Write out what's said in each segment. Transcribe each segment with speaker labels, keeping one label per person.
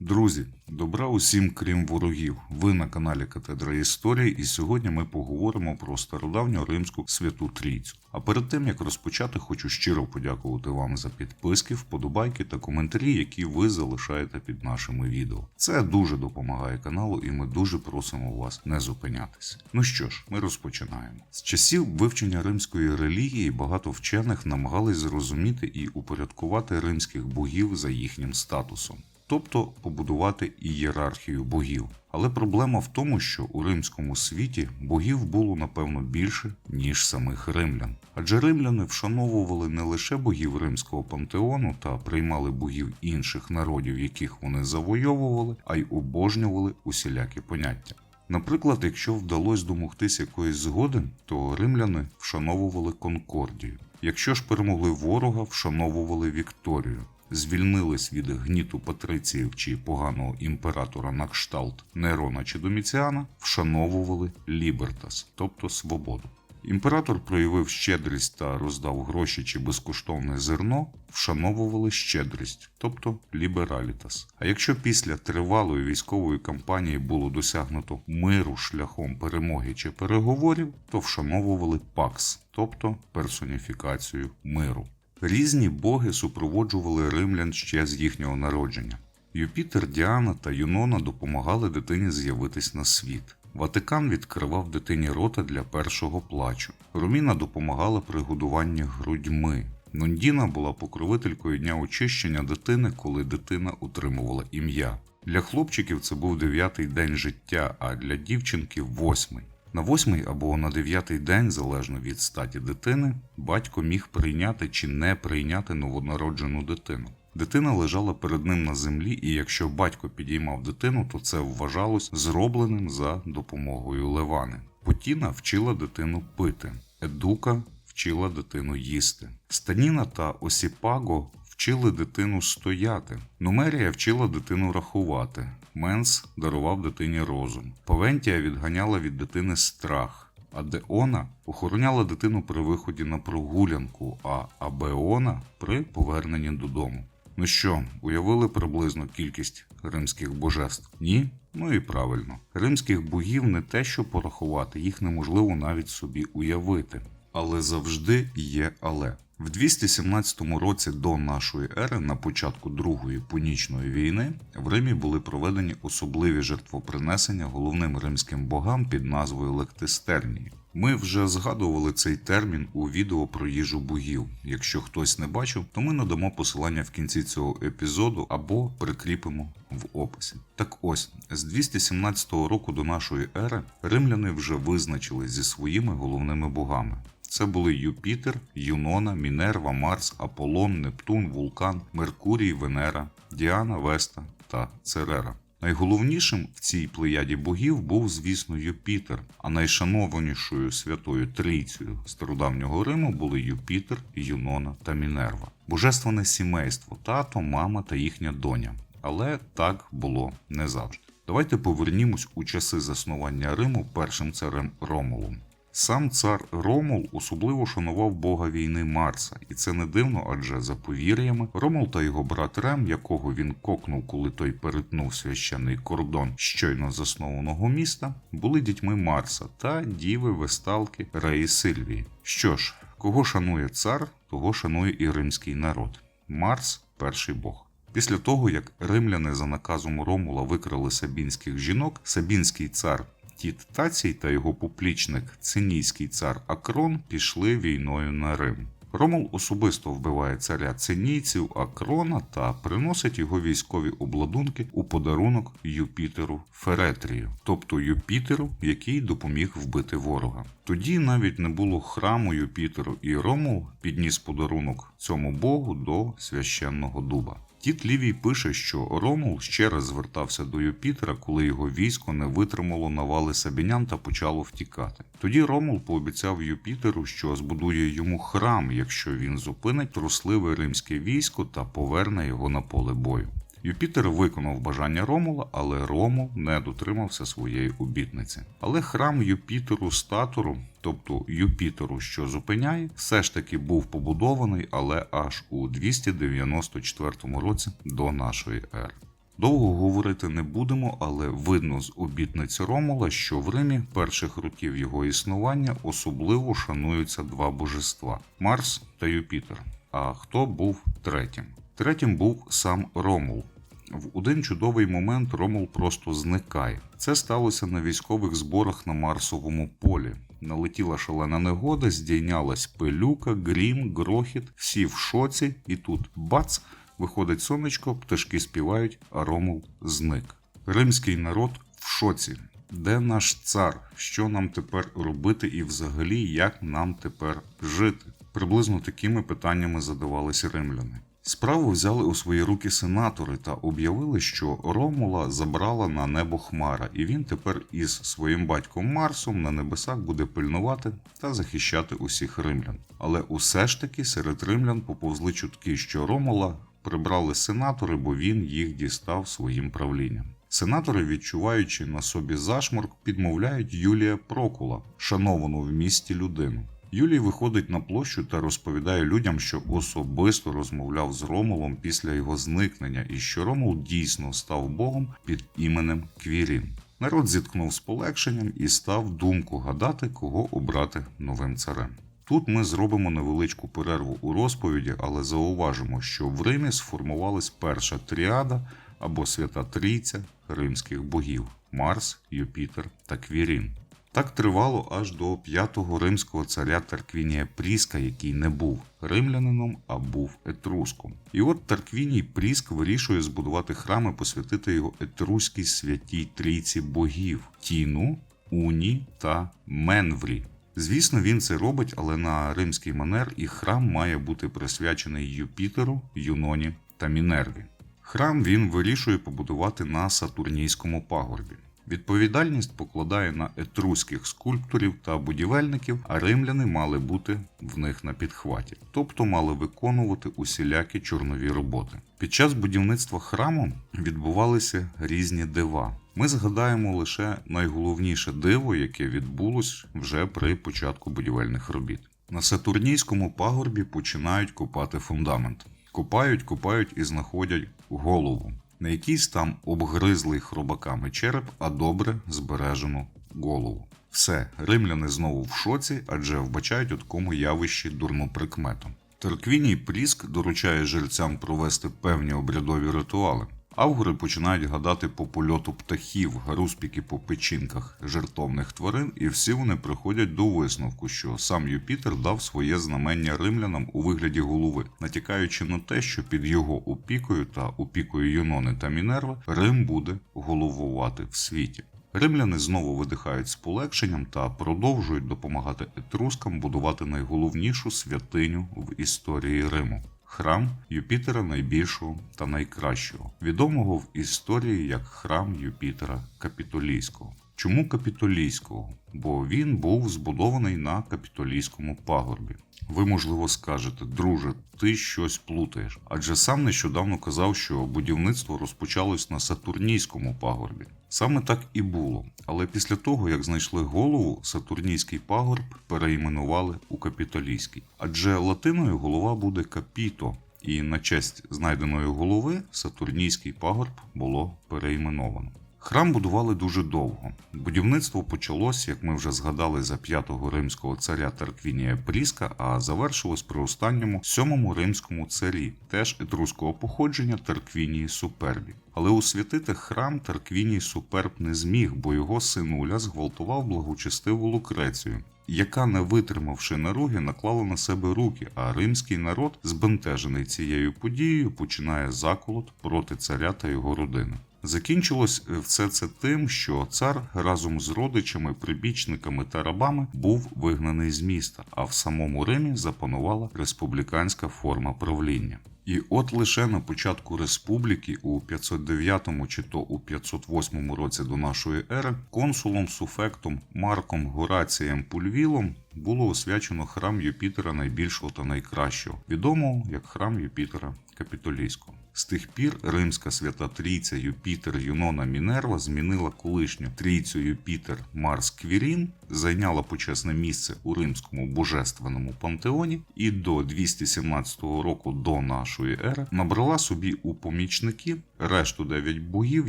Speaker 1: Друзі, добра усім крім ворогів. Ви на каналі Катедра Історії, і сьогодні ми поговоримо про стародавню римську святу трійцю. А перед тим як розпочати, хочу щиро подякувати вам за підписки, вподобайки та коментарі, які ви залишаєте під нашими відео. Це дуже допомагає каналу, і ми дуже просимо вас не зупинятися. Ну що ж, ми розпочинаємо. З часів вивчення римської релігії багато вчених намагались зрозуміти і упорядкувати римських богів за їхнім статусом тобто побудувати ієрархію богів. Але проблема в тому, що у римському світі богів було напевно більше, ніж самих римлян. Адже римляни вшановували не лише богів римського пантеону та приймали богів інших народів, яких вони завойовували, а й обожнювали усілякі поняття. Наприклад, якщо вдалося домогтись якоїсь згоди, то римляни вшановували конкордію. Якщо ж перемогли ворога, вшановували Вікторію звільнились від гніту патриціїв чи поганого імператора на кшталт Нерона чи Доміціана, вшановували лібертас, тобто свободу. Імператор проявив щедрість та роздав гроші чи безкоштовне зерно, вшановували щедрість, тобто лібералітас. А якщо після тривалої військової кампанії було досягнуто миру шляхом перемоги чи переговорів, то вшановували пакс, тобто персоніфікацію миру. Різні боги супроводжували римлян ще з їхнього народження. Юпітер, Діана та Юнона допомагали дитині з'явитись на світ. Ватикан відкривав дитині рота для першого плачу. Руміна допомагала при годуванні грудьми. Нондіна була покровителькою дня очищення дитини, коли дитина утримувала ім'я. Для хлопчиків це був дев'ятий день життя, а для дівчинки восьмий. На восьмий або на дев'ятий день, залежно від статі дитини, батько міг прийняти чи не прийняти новонароджену дитину. Дитина лежала перед ним на землі, і якщо батько підіймав дитину, то це вважалось зробленим за допомогою Левани. Потіна вчила дитину пити, Едука вчила дитину їсти. Станіна та Осіпаго вчили дитину стояти. Нумерія вчила дитину рахувати. Менс дарував дитині розум. Павентія відганяла від дитини страх. А Деона охороняла дитину при виході на прогулянку, а Абеона при поверненні додому. Ну що, уявили приблизно кількість римських божеств? Ні? Ну і правильно. Римських богів не те, що порахувати, їх неможливо навіть собі уявити. Але завжди є але. В 217 році до нашої ери, на початку Другої Пунічної війни, в Римі були проведені особливі жертвопринесення головним римським богам під назвою Лектистернії. Ми вже згадували цей термін у відео про їжу богів. Якщо хтось не бачив, то ми надамо посилання в кінці цього епізоду або прикріпимо в описі. Так ось з 217 року до нашої ери римляни вже визначили зі своїми головними богами. Це були Юпітер, Юнона, Мінерва, Марс, Аполлон, Нептун, Вулкан, Меркурій, Венера, Діана, Веста та Церера. Найголовнішим в цій плеяді богів був, звісно, Юпітер, а найшанованішою святою трійцею стародавнього Риму були Юпітер, Юнона та Мінерва. Божественне сімейство, тато, мама та їхня доня. Але так було не завжди. Давайте повернімось у часи заснування Риму першим царем Ромулом. Сам цар Ромул особливо шанував бога війни Марса, і це не дивно, адже за повір'ями Ромул та його брат Рем, якого він кокнув, коли той перетнув священний кордон щойно заснованого міста, були дітьми Марса та діви весталки Реї Сильвії. Що ж, кого шанує цар, того шанує і римський народ. Марс перший бог. Після того, як римляни за наказом Ромула викрали сабінських жінок, сабінський цар Тіт Тацій та його поплічник цинійський цар Акрон пішли війною на Рим. Ромул особисто вбиває царя цинійців Акрона та приносить його військові обладунки у подарунок Юпітеру Феретрію, тобто Юпітеру, який допоміг вбити ворога. Тоді навіть не було храму Юпітеру, і Ромул підніс подарунок цьому богу до священного дуба. Тіт Лівій пише, що Ромул ще раз звертався до Юпітера, коли його військо не витримало навали сабінян та почало втікати. Тоді Ромул пообіцяв Юпітеру, що збудує йому храм, якщо він зупинить трусливе римське військо та поверне його на поле бою. Юпітер виконав бажання Ромула, але Ромул не дотримався своєї обітниці. Але храм Юпітеру статору, тобто Юпітеру, що зупиняє, все ж таки був побудований, але аж у 294 році до нашої ери. Довго говорити не будемо, але видно з обітниць Ромула, що в Римі перших років його існування особливо шануються два божества Марс та Юпітер. А хто був третім? Третім був сам Ромул. В один чудовий момент Ромул просто зникає. Це сталося на військових зборах на Марсовому полі. Налетіла шалена негода, здійнялась пилюка, грім, грохіт, всі в шоці, і тут бац! Виходить сонечко, пташки співають, а Ромул зник. Римський народ в шоці. Де наш цар? Що нам тепер робити і взагалі як нам тепер жити? Приблизно такими питаннями задавалися римляни. Справу взяли у свої руки сенатори та об'явили, що Ромула забрала на небо Хмара, і він тепер із своїм батьком Марсом на небесах буде пильнувати та захищати усіх римлян. Але усе ж таки серед римлян поповзли чутки, що Ромула прибрали сенатори, бо він їх дістав своїм правлінням. Сенатори, відчуваючи на собі зашморк, підмовляють Юлія Прокула, шановану в місті людину. Юлій виходить на площу та розповідає людям, що особисто розмовляв з Ромулом після його зникнення, і що Ромул дійсно став богом під іменем Квірін. Народ зіткнув з полегшенням і став думку гадати, кого обрати новим царем. Тут ми зробимо невеличку перерву у розповіді, але зауважимо, що в Римі сформувалась перша тріада або свята трійця римських богів Марс, Юпітер та Квірін. Так тривало аж до п'ятого римського царя Тарквінія Пріска, який не був римлянином, а був етруском. І от Тарквіній Пріск вирішує збудувати храм і посвятити його етруській святій трійці богів Тіну, Уні та Менврі. Звісно, він це робить, але на римський манер і храм має бути присвячений Юпітеру, Юноні та Мінерві. Храм він вирішує побудувати на Сатурнійському пагорбі. Відповідальність покладає на етруських скульпторів та будівельників, а римляни мали бути в них на підхваті, тобто мали виконувати усілякі чорнові роботи. Під час будівництва храму відбувалися різні дива. Ми згадаємо лише найголовніше диво, яке відбулось вже при початку будівельних робіт. На Сатурнійському пагорбі починають копати фундамент. Копають, копають і знаходять голову не якийсь там обгризлий хробаками череп, а добре збережену голову. Все, римляни знову в шоці, адже вбачають у такому явищі дурну прикмету. Терквіній Пріск доручає жильцям провести певні обрядові ритуали. Авгури починають гадати по польоту птахів, гаруспіки по печінках жертовних тварин, і всі вони приходять до висновку, що сам Юпітер дав своє знамення римлянам у вигляді голови, натякаючи на те, що під його опікою та опікою Юнони та Мінерва Рим буде головувати в світі. Римляни знову видихають з полегшенням та продовжують допомагати етрускам будувати найголовнішу святиню в історії Риму храм Юпітера найбільшого та найкращого, відомого в історії як храм Юпітера Капітолійського. Чому Капітолійського? Бо він був збудований на капітолійському пагорбі. Ви, можливо, скажете, друже, ти щось плутаєш, адже сам нещодавно казав, що будівництво розпочалось на Сатурнійському пагорбі. Саме так і було. Але після того, як знайшли голову, Сатурнійський пагорб переіменували у Капітолійський. Адже латиною голова буде капіто, і на честь знайденої голови Сатурнійський пагорб було переіменовано. Храм будували дуже довго. Будівництво почалось, як ми вже згадали, за п'ятого римського царя Тарквінія Пріска, а завершилось при останньому сьомому римському царі, теж етруского походження Тарквінії Супербі. Але освятити храм Тарквіній Суперб не зміг, бо його синуля зґвалтував благочестиву Лукрецію. Яка, не витримавши наруги, наклала на себе руки, а римський народ, збентежений цією подією, починає заколот проти царя та його родини. Закінчилось все це тим, що цар разом з родичами, прибічниками та рабами був вигнаний з міста, а в самому Римі запанувала республіканська форма правління. І от лише на початку республіки у 509 чи то у 508 році до нашої ери консулом суфектом Марком Горацієм Пульвілом було освячено храм Юпітера найбільшого та найкращого, відомого як храм Юпітера Капітолійського. З тих пір Римська свята Трійця Юпітер Юнона Мінерва змінила колишню трійцю Юпітер Марс Квірін, зайняла почесне місце у римському божественному пантеоні і до 217 року до нашої ери набрала собі у помічники решту дев'ять богів,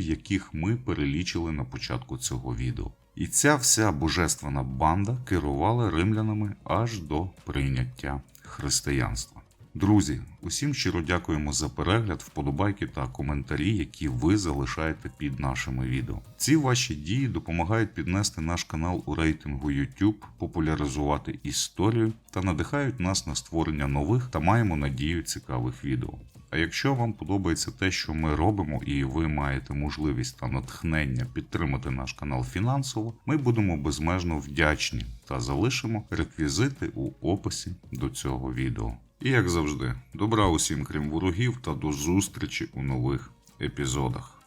Speaker 1: яких ми перелічили на початку цього відео. І ця вся божественна банда керувала римлянами аж до прийняття християнства. Друзі, усім щиро дякуємо за перегляд, вподобайки та коментарі, які ви залишаєте під нашими відео. Ці ваші дії допомагають піднести наш канал у рейтингу YouTube, популяризувати історію та надихають нас на створення нових та маємо надію цікавих відео. А якщо вам подобається те, що ми робимо, і ви маєте можливість та натхнення підтримати наш канал фінансово, ми будемо безмежно вдячні та залишимо реквізити у описі до цього відео. І як завжди, добра усім крім ворогів та до зустрічі у нових епізодах.